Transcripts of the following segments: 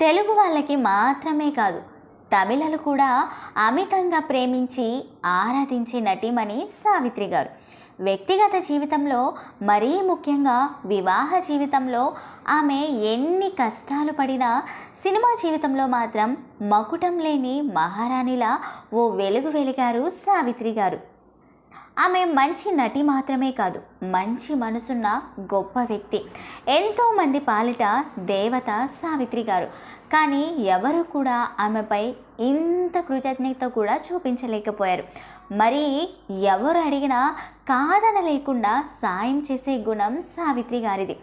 తెలుగు వాళ్ళకి మాత్రమే కాదు తమిళలు కూడా అమితంగా ప్రేమించి ఆరాధించే నటీమణి సావిత్రి గారు. వ్యక్తిగత జీవితంలో మరీ ముఖ్యంగా వివాహ జీవితంలో ఆమె ఎన్ని కష్టాలు పడినా సినిమా జీవితంలో మాత్రం మకుటం లేని మహారాణిలా ఓ వెలుగు వెలిగారు సావిత్రి గారు. ఆమె మంచి నటి మాత్రమే కాదు మంచి మనసున్న గొప్ప వ్యక్తి. ఎంతోమంది పాలిట దేవత సావిత్రి గారు. కానీ ఎవరు కూడా ఆమెపై ఇంత కృతజ్ఞత కూడా చూపించలేకపోయారు. మరి ఎవరు అడిగినా కాదన లేకుండా సాయం చేసే గుణం సావిత్రి గారిది.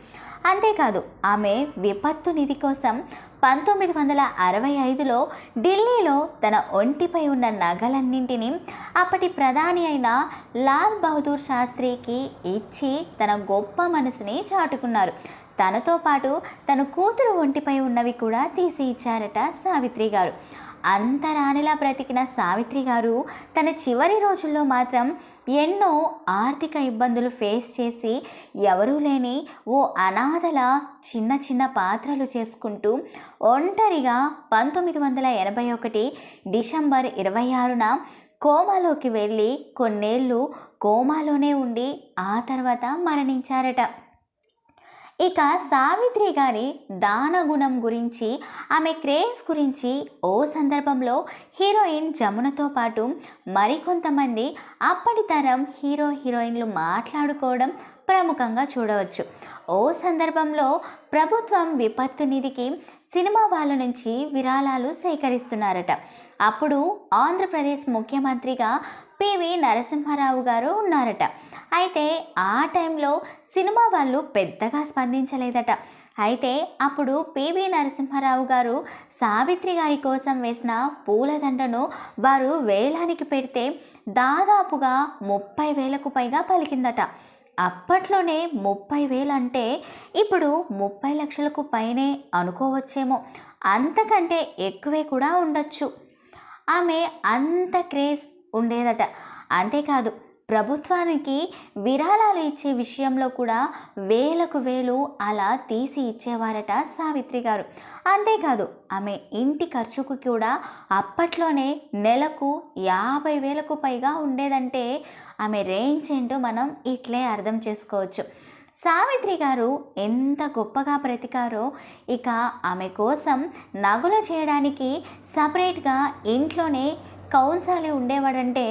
అంతేకాదు ఆమె విపత్తు నిధి కోసం పంతొమ్మిది వందల అరవై ఐదులో ఢిల్లీలో తన ఒంటిపై ఉన్న నగలన్నింటినీ అప్పటి ప్రధాని అయిన లాల్ బహదూర్ శాస్త్రికి ఇచ్చి తన గొప్ప మనసుని చాటుకున్నారు. తనతో పాటు తన కూతురు ఒంటిపై ఉన్నవి కూడా తీసి ఇచ్చారట సావిత్రి గారు. అంత రాణిలా బ్రతికిన సావిత్రి గారు తన చివరి రోజుల్లో మాత్రం ఎన్నో ఆర్థిక ఇబ్బందులు ఫేస్ చేసి ఎవరూ లేని ఓ అనాథల చిన్న చిన్న పాత్రలు చేసుకుంటూ ఒంటరిగా పంతొమ్మిది వందల ఎనభై ఒకటి డిసెంబర్ ఇరవై ఆరున కోమాలోకి వెళ్ళి కొన్నేళ్ళు కోమాలోనే ఉండి ఆ తర్వాత మరణించారట. ఇక సావిత్రి గారి దాన గుణం గురించి ఆమె క్రేజ్ గురించి ఓ సందర్భంలో హీరోయిన్ జమునతో పాటు మరికొంతమంది అప్పటి తరం హీరో హీరోయిన్లు మాట్లాడుకోవడం ప్రముఖంగా చూడవచ్చు. ఓ సందర్భంలో ప్రభుత్వం విపత్తు నిధికి సినిమా వాళ్ళ నుంచి విరాళాలు సేకరిస్తున్నారట. అప్పుడు ఆంధ్రప్రదేశ్ ముఖ్యమంత్రిగా పివి నరసింహారావు గారు ఉన్నారట. అయితే ఆ టైంలో సినిమా వాళ్ళు పెద్దగా స్పందించలేదట. అయితే అప్పుడు పివి నరసింహారావు గారు సావిత్రి గారి కోసం వేసిన పూలదండను వారు వేలానికి పెడితే దాదాపుగా ముప్పై వేలకు పైగా పలికిందట. అప్పట్లోనే ముప్పై వేలు అంటే ఇప్పుడు ముప్పై లక్షలకు పైనే అనుకోవచ్చేమో. అంతకంటే ఎక్కువే కూడా ఉండొచ్చు. ఆమె అంత క్రేజ్ ఉండేదట. అంతేకాదు ప్రభుత్వానికి విరాళాలు ఇచ్చే విషయంలో కూడా వేలకు వేలు అలా తీసి ఇచ్చేవారట సావిత్రి గారు. అంతేకాదు ఆమె ఇంటి ఖర్చుకు కూడా అప్పట్లోనే నెలకు యాభై వేలకు పైగా ఉండేదంటే ఆమె రేంజ్ ఏంటో మనం ఇట్లే అర్థం చేసుకోవచ్చు. సావిత్రి గారు ఎంత గొప్పగా బ్రతికారో ఇక ఆమె కోసం నగులు చేయడానికి సపరేట్గా ఇంట్లోనే కౌన్సాలే ఉండేవాడంటే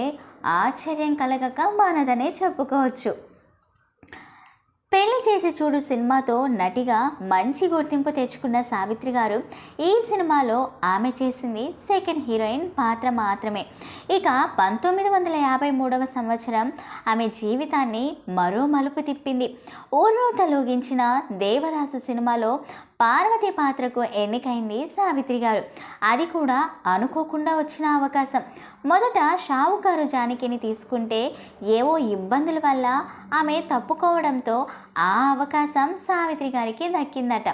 ఆశ్చర్యం కలగక మానదనే చెప్పుకోవచ్చు. పెళ్ళి చేసి చూడు సినిమాతో నటిగా మంచి గుర్తింపు తెచ్చుకున్న సావిత్రి గారు ఈ సినిమాలో ఆమె చేసింది సెకండ్ హీరోయిన్ పాత్ర మాత్రమే. ఇక పంతొమ్మిది వందల యాభై మూడవ సంవత్సరం ఆమె జీవితాన్ని మరో మలుపు తిప్పింది. ఊర్లో తలూగించిన దేవదాసు సినిమాలో పార్వతి పాత్రకు ఎన్నికైంది సావిత్రి గారు. అది కూడా అనుకోకుండా వచ్చిన అవకాశం. మొదట షావుకారు జానకిని తీసుకుంటే ఏవో ఇబ్బందుల వల్ల ఆమె తప్పుకోవడంతో ఆ అవకాశం సావిత్రి గారికి దక్కిందట.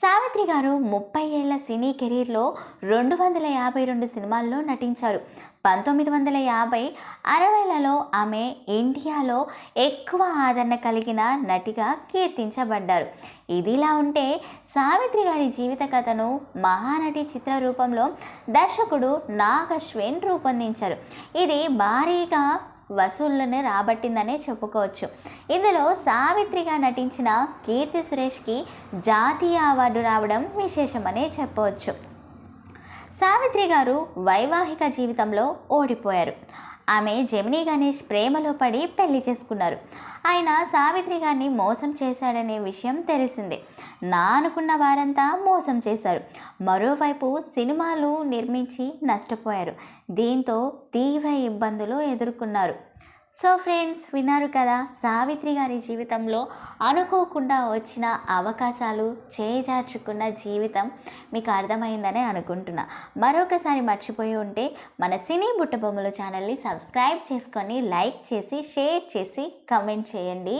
సావిత్రి గారు ముప్పై ఏళ్ళ సినీ కెరీర్లో రెండు వందల యాభై రెండు సినిమాల్లో నటించారు. పంతొమ్మిది వందల యాభై అరవైలలో ఆమె ఇండియాలో ఎక్కువ ఆదరణ కలిగిన నటిగా కీర్తించబడ్డారు. ఇదిలా ఉంటే సావిత్రి గారి జీవిత కథను మహానటి చిత్ర రూపంలో దర్శకుడు నాగ్ అశ్విన్ రూపొందించారు. ఇది భారీగా వసూళ్ళను రాబట్టిందనే చెప్పుకోవచ్చు. ఇందులో సావిత్రిగా నటించిన కీర్తి సురేష్కి జాతీయ అవార్డు రావడం విశేషమనే చెప్పవచ్చు సావిత్రి గారు వైవాహిక జీవితంలో ఓడిపోయారు. ఆమె జమినీ గణేష్ ప్రేమలో పడి పెళ్ళి చేసుకున్నారు. ఆయన సావిత్రి గారిని మోసం చేశాడనే విషయం తెలిసిందే. నా అనుకున్న వారంతా మోసం చేశారు. మరోవైపు సినిమాలు నిర్మించి నష్టపోయారు. దీంతో తీవ్ర ఇబ్బందులు ఎదుర్కొన్నారు. సో ఫ్రెండ్స్ విన్నారు కదా సావిత్రి గారి జీవితంలో అనుకోకుండా వచ్చిన అవకాశాలు చేజార్చుకున్న జీవితం మీకు అర్థమైందని అనుకుంటున్నా. మరొకసారి మర్చిపోయి ఉంటే మన సినీ బుట్టబొమ్మల ఛానల్ని సబ్స్క్రైబ్ చేసుకొని లైక్ చేసి షేర్ చేసి కమెంట్ చేయండి.